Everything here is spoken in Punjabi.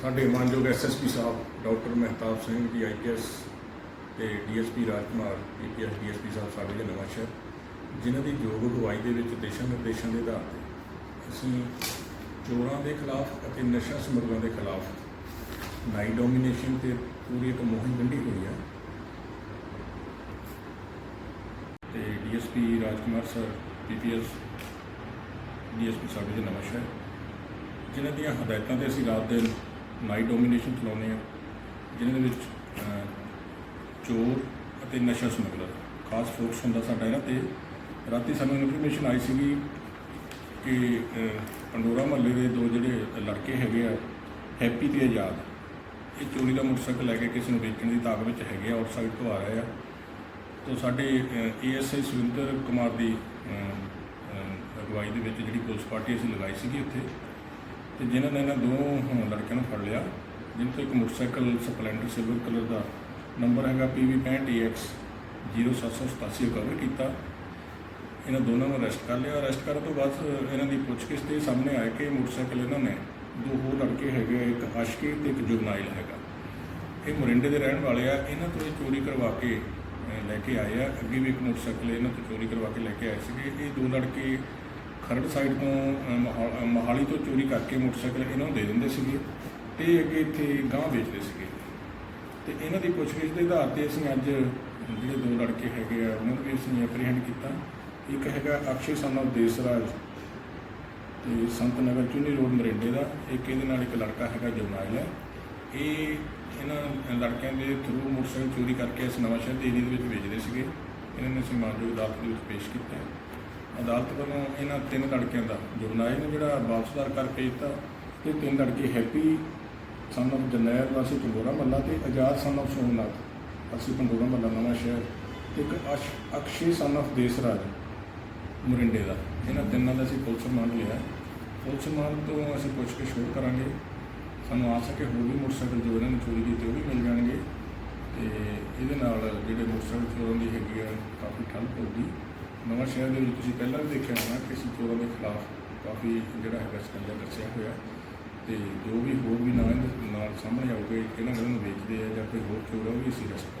ਸਾਡੇ ਮਾਨਯੋਗ ਐਸਐਸਪੀ ਸਾਹਿਬ, ਡਾਕਟਰ ਮਹਿਤਾਬ ਸਿੰਘ ਜੀ ਆਈਪੀਐਸ ਤੇ ਡੀਐਸਪੀ ਰਾਜਕੁਮਾਰ ਪੀਪੀਐਸ ਡੀਐਸਪੀ ਸਾਹਿਬ ਸਾਡੇ ਦੇ ਨਵਾਂ ਸ਼ਹਿਰ, ਜਿਨ੍ਹਾਂ ਦੀ ਯੋਗ ਅਗਵਾਈ ਦੇ ਵਿੱਚ ਦਿਸ਼ਾ ਨਿਰਦੇਸ਼ਾਂ ਦੇ ਆਧਾਰ ਤੇ ਅਸੀਂ ਚੋਰਾਂ ਦੇ ਖਿਲਾਫ ਅਤੇ ਨਸ਼ਾ ਸਮਗਲਰਾਂ ਦੇ ਖਿਲਾਫ ਨਾਈ ਡੋਮੀਨੇਸ਼ਨ ਤੇ ਪੂਰੀ ਇੱਕ ਮੁਹਿੰਮ ਗੰਢੀ ਹੋਈ ਹੈ। ਤੇ DSP Rajkumar sir PPS DSP ਸਾਡੇ ਦੇ ਨਵਾਂ ਸ਼ਹਿਰ, ਜਿਨ੍ਹਾਂ ਦੀਆਂ ਹਦਾਇਤਾਂ ਤੇ ਅਸੀਂ ਰਾਤ ਦਿਨ ਨਾਈਟ ਡੋਮੀਨੇਸ਼ਨ ਚਲਾਉਂਦੇ ਹਾਂ ਜਿਨ੍ਹਾਂ ਦੇ ਵਿੱਚ ਚੋਰ ਅਤੇ ਨਸ਼ਾ ਸਮਗਲਰ, ਖਾਸ ਫੋਕਸ ਹੁੰਦਾ ਸਾਡਾ ਇਹਨਾਂ ਤੇ। ਰਾਤੀ ਸਾਨੂੰ ਇਨਫੋਰਮੇਸ਼ਨ ਆਈ ਸੀਗੀ ਕਿ ਪੰਡੋਰਾ ਮਹੱਲੇ ਦੇ ਦੋ ਜਿਹੜੇ ਲੜਕੇ ਹੈਗੇ ਆ, ਹੈਪੀ ਤੇ ਆਜ਼ਾਦ, ਇਹ ਚੋਰੀ ਦਾ ਮੋਟਰਸਾਈਕਲ ਲੈ ਕੇ ਕਿਸੇ ਨੂੰ ਵੇਚਣ ਦੀ ਤਾਕ ਵਿੱਚ ਹੈਗੇ ਆ ਆਊਟਸਾਈਡ ਤੋਂ ਆ ਰਹੇ ਆ। ਤੋਂ ਸਾਡੇ ਏਐਸਆਈ ਸੁਰਿੰਦਰ ਕੁਮਾਰ ਦੀ ਅਗਵਾਈ ਦੇ ਵਿੱਚ ਜਿਹੜੀ ਪੁਲਿਸ ਪਾਰਟੀ ਅਸੀਂ ਲਗਾਈ ਸੀਗੀ ਉੱਥੇ ਤੇ ਜਿਨ੍ਹਾਂ ਨੇ ਇਹਨਾਂ ਦੋ ਹੁਣ ਲੜਕਿਆਂ ਨੂੰ ਫੜ ਲਿਆ ਜਿਨ੍ਹਾਂ ਤੋਂ ਇੱਕ ਮੋਟਰਸਾਈਕਲ ਸਪਲੈਂਡਰ ਸਿਲਵਰ ਕਲਰ ਦਾ ਨੰਬਰ ਹੈਗਾ PV65AX 0787 ਕਵਰ ਕੀਤਾ। ਇਹਨਾਂ ਦੋਨਾਂ ਨੂੰ ਅਰੈਸਟ ਕਰ ਲਿਆ। ਅਰੈਸਟ ਕਰਨ ਤੋਂ ਬਾਅਦ ਇਹਨਾਂ ਦੀ ਪੁੱਛਗਿੱਛ ਤੇ ਸਾਹਮਣੇ ਆਇਆ ਕਿ ਮੋਟਰਸਾਈਕਲ ਇਹਨਾਂ ਨੇ ਦੋ ਹੋਰ ਲੜਕੇ ਹੈਗੇ ਆ, ਇੱਕ ਆਸ਼ਕੀ ਤੇ ਇੱਕ ਜੁਗਨਾਈਲ ਹੈਗਾ। ਇਹ ਮੋਰਿੰਡੇ ਦੇ ਰਹਿਣ ਵਾਲੇ ਆ। ਇਹਨਾਂ ਤੋਂ ਇਹ ਚੋਰੀ ਕਰਵਾ ਕੇ ਲੈ ਕੇ ਆਏ ਆ। ਅੱਗੇ ਵੀ ਇੱਕ ਮੋਟਰਸਾਈਕਲ ਇਹਨਾਂ ਤੋਂ ਚੋਰੀ ਕਰਵਾ ਕੇ ਲੈ ਕੇ ਆਏ ਸੀਗੇ। ਇਹ ਦੋ ਲੜਕੇ ਖਰੜ ਸਾਈਡ ਤੋਂ ਅਹ, ਮੋਹਾਲੀ ਤੋਂ ਚੋਰੀ ਕਰਕੇ ਮੋਟਰਸਾਈਕਲ ਇਹਨਾਂ ਨੂੰ ਦੇ ਦਿੰਦੇ ਸੀਗੇ ਤੇ ਅੱਗੇ ਇੱਥੇ ਗਾਂਹ ਵੇਚਦੇ ਸੀਗੇ। ਤੇ ਇਹਨਾਂ ਦੀ ਪੁੱਛਗਿੱਛ ਦੇ ਆਧਾਰ ਤੇ ਅਸੀਂ ਅੱਜ ਜਿਹੜੇ ਦੋ ਲੜਕੇ ਹੈਗੇ ਆ ਉਹਨਾਂ ਨੂੰ ਵੀ ਅਸੀਂ ਐਪਰੀਹੈਂਡ ਕੀਤਾ। ਇੱਕ ਹੈਗਾ ਅਕਸ਼ੇ son of ਦੇਸਰਾਜ ਤੇ ਸੰਤ ਨਗਰ ਚੁੰਨੀ ਰੋਡ ਮਰਿੰਡੇ ਦਾ। ਇੱਕ ਇਹਦੇ ਨਾਲ ਇੱਕ ਲੜਕਾ ਹੈਗਾ ਜਰਨੈਲ ਹੈ। ਇਹ ਇਹਨਾਂ ਲੜਕਿਆਂ ਦੇ ਥਰੂ ਮੋਟਰਸਾਈਕਲ ਚੋਰੀ ਕਰਕੇ ਇਸ ਨਵਾਂ ਸ਼ਹਿਰ ਦੇ ਏਰੀਏ ਦੇ ਵਿੱਚ ਵੇਚਦੇ ਸੀਗੇ। ਇਹਨਾਂ ਨੇ ਅਸੀਂ ਮਾਨਯੋਗ ਅਦਾਲਤ ਦੇ ਵਿੱਚ ਪੇਸ਼ ਕੀਤਾ। ਅਦਾਲਤ ਵੱਲੋਂ ਇਹਨਾਂ ਤਿੰਨ ਲੜਕਿਆਂ ਦਾ ਜਰਨੈਲ ਨੇ ਜਿਹੜਾ ਵਾਪਸਦਾਰ ਕਰਕੇ ਦਿੱਤਾ ਤੇ ਤਿੰਨ ਲੜਕੇ ਹੈਪੀ ਸਨ of ਜਰਨੈਲ ਵਾਸੀ ਪੰਡੋਰਾ ਮੱਲਾ ਤੇ ਆਜ਼ਾਦ ਸਨ of ਸੋਮਨਾਥ ਅਸੀਂ ਪੰਡੋਰਾ ਮੱਲਾ ਨਵਾਂ ਸ਼ਹਿਰ ਤੇ ਇੱਕ ਅਸ਼- ਅਕਸ਼ੇ ਸਨ of ਦੇਸਰਾਜ ਮੁਰਿੰਡੇ ਦਾ। ਇਹਨਾਂ ਤਿੰਨਾਂ ਦਾ ਅਸੀਂ ਪੁਲਿਸ ਮਾਨ ਲਿਆ। ਪੁਲਿਸ ਮਾਨ ਤੋਂ ਅਸੀਂ ਪੁੱਛ ਕੇ ਸ਼ੁਰੂ ਕਰਾਂਗੇ। ਸਾਨੂੰ ਆਸ ਹੈ ਕਿ ਹੋਰ ਵੀ ਮੋਟਰਸਾਈਕਲ ਜੋ ਇਹਨਾਂ ਨੇ ਚੋਰੀ ਕੀਤੇ ਉਹ ਵੀ ਮਿਲ ਜਾਣਗੇ। ਤੇ ਇਹਦੇ ਨਾਲ ਜਿਹੜੇ ਮੋਟਰਸਾਈਕਲ ਚੋਰਾਂ ਦੀ ਹੈਗੀ ਆ, ਕਾਫੀ ਠੱਲ ਪਊਗੀ ਨਵਾਂ ਸ਼ਹਿਰ ਦੇ ਵਿੱਚ ਤੁਸੀਂ ਪਹਿਲਾਂ ਵੀ ਦੇਖਿਆ ਹੋਣਾ ਕਿ ਅਸੀਂ ਚੋਰਾਂ ਦੇ ਖਿਲਾਫ ਕਾਫੀ ਜਿਹੜਾ ਹੈਗਾ ਸਕੰਜਾ ਦੱਸਿਆ ਹੋਇਆ ਤੇ ਜੋ ਵੀ ਹੋਰ ਵੀ ਨਾਲ ਨਾਲ ਸਾਹਮਣੇ ਆਉਗੇ ਇਹਨਾਂ ਨੂੰ ਵੇਚਦੇ ਆ ਜਾਂ ਕੋਈ ਹੋਰ ਚੋਰ ਆ ਉਹ ਵੀ ਅਸੀਂ ਰਸਟ